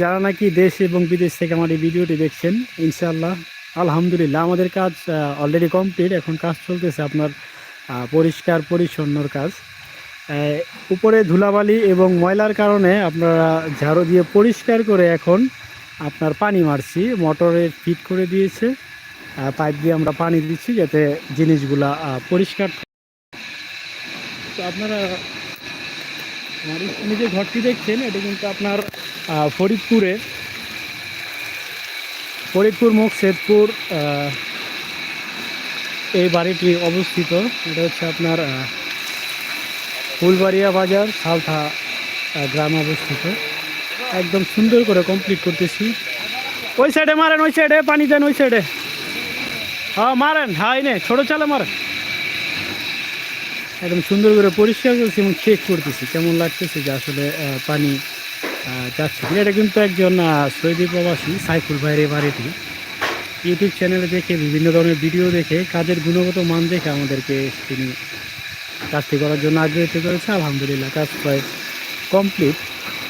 যারা নাকি দেশ এবং বিদেশ থেকে আমার এই ভিডিওটি দেখছেন, ইনশাআল্লাহ, আলহামদুলিল্লাহ, আমাদের কাজ অলরেডি কমপ্লিট এখন কাজ চলতেছে আপনার পরিষ্কার, পরিচ্ছন্নর কাজ। উপরে ধুলাবালি এবং ময়লার কারণে আপনারা ঝাড়ু দিয়ে পরিষ্কার করে এখন আপনার পানি মারছি। মোটরে ফিট করে দিয়েছে। পাইপ দিয়ে আমরা পানি দিচ্ছি যাতে জিনিসগুলা পরিষ্কার। তো আপনারা, আমার এই ঘরটি দেখছেন, এটা কিন্তু আপনার ফরিদপুরে ফরিদপুর মুখ সেদপুর আহ, এই বাড়িটি অবস্থিত। এটা হচ্ছে আপনার ফুলবাড়িয়া বাজার সালথা গ্রামে অবস্থিত। একদম সুন্দর করে কমপ্লিট করতেছি। ওই সাইডে মারেন ওই সাইডে পানি দেন ওই সাইডে হ্যাঁ মারেন হাই নে ছোটো চালে মারেন। একদম সুন্দর করে পরিষ্কার করছি এবং চেক করতেছি কেমন লাগতেছে যে আসলে পানি যাচ্ছে। এটা কিন্তু একজন সৌদি প্রবাসী সাইফুল ভাইয়ের বাড়িটি। ইউটিউব চ্যানেলে দেখে, বিভিন্ন ধরনের ভিডিও দেখে, কাজের গুণগত মান দেখে আমাদেরকে তিনি কাজটি করার জন্য আগ্রহিত করেছে আলহামদুলিল্লাহ, কাজ প্রায় কমপ্লিট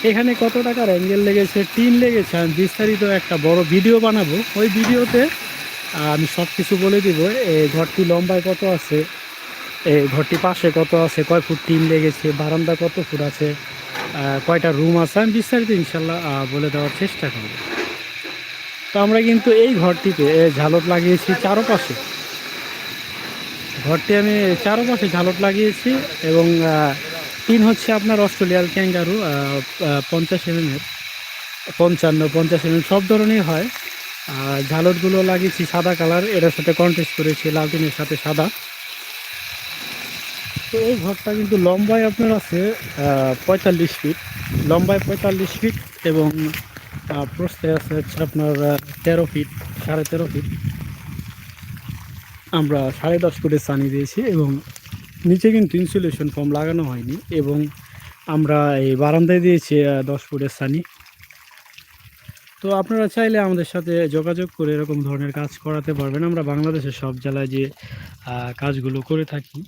এখানে কত টাকার অ্যাঙ্গেল লেগেছে? টিন লেগেছে। আমি বিস্তারিত একটা বড় ভিডিও বানাবো। ওই ভিডিওতে আমি সব কিছু বলে দিব। এই ঘরটি লম্বায় কত আছে? এই ঘরটি পাশে কত আছে? কয় ফুট টিন লেগেছে? বারান্দা কত ফুট আছে? কয়টা রুম আছে আমি বিস্তারিত ইনশাল্লাহ বলে দেওয়ার চেষ্টা করব। তো আমরা কিন্তু এই ঘরটিতে ঝালট লাগিয়েছি চারোপাশে। ঘরটি আমি চারোপাশে ঝালট লাগিয়েছি এবং তিন হচ্ছে আপনার অস্ট্রেলিয়াল ক্যাঙ্গারু পঞ্চাশ এম এর। পঞ্চান্ন, পঞ্চাশ এম সব ধরনের হয়। ঝালটগুলো লাগিয়েছি সাদা কালার, এটার সাথে কন্টেস্ট করেছি লাল টিনের সাথে সাদা। তো এই ঘরটা কিন্তু লম্বায় আপনার আছে পঁয়তাল্লিশ ফিট লম্বায় পঁয়তাল্লিশ ফিট এবং আহ, প্রস্থে আছে হচ্ছে আপনার তেরো ফিট সাড়ে তেরো ফিট আমরা সাড়ে দশ ফুটের সানি দিয়েছি এবং নিচে কিন্তু ইনসুলেশন ফর্ম লাগানো হয়নি এবং আমরা এই বারান্দায় দিয়েছি দশ ফুটের সানি তো আপনারা চাইলে আমাদের সাথে যোগাযোগ করে এরকম ধরনের কাজ করাতে পারবেন। আমরা বাংলাদেশের সব জেলায় যে কাজগুলো করে থাকি।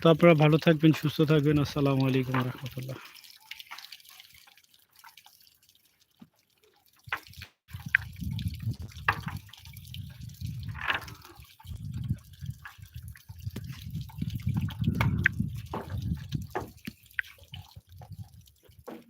তো আপনারা ভালো থাকবেন সুস্থ থাকবেন আসসালামু আলাইকুম রহমতুল্লাহ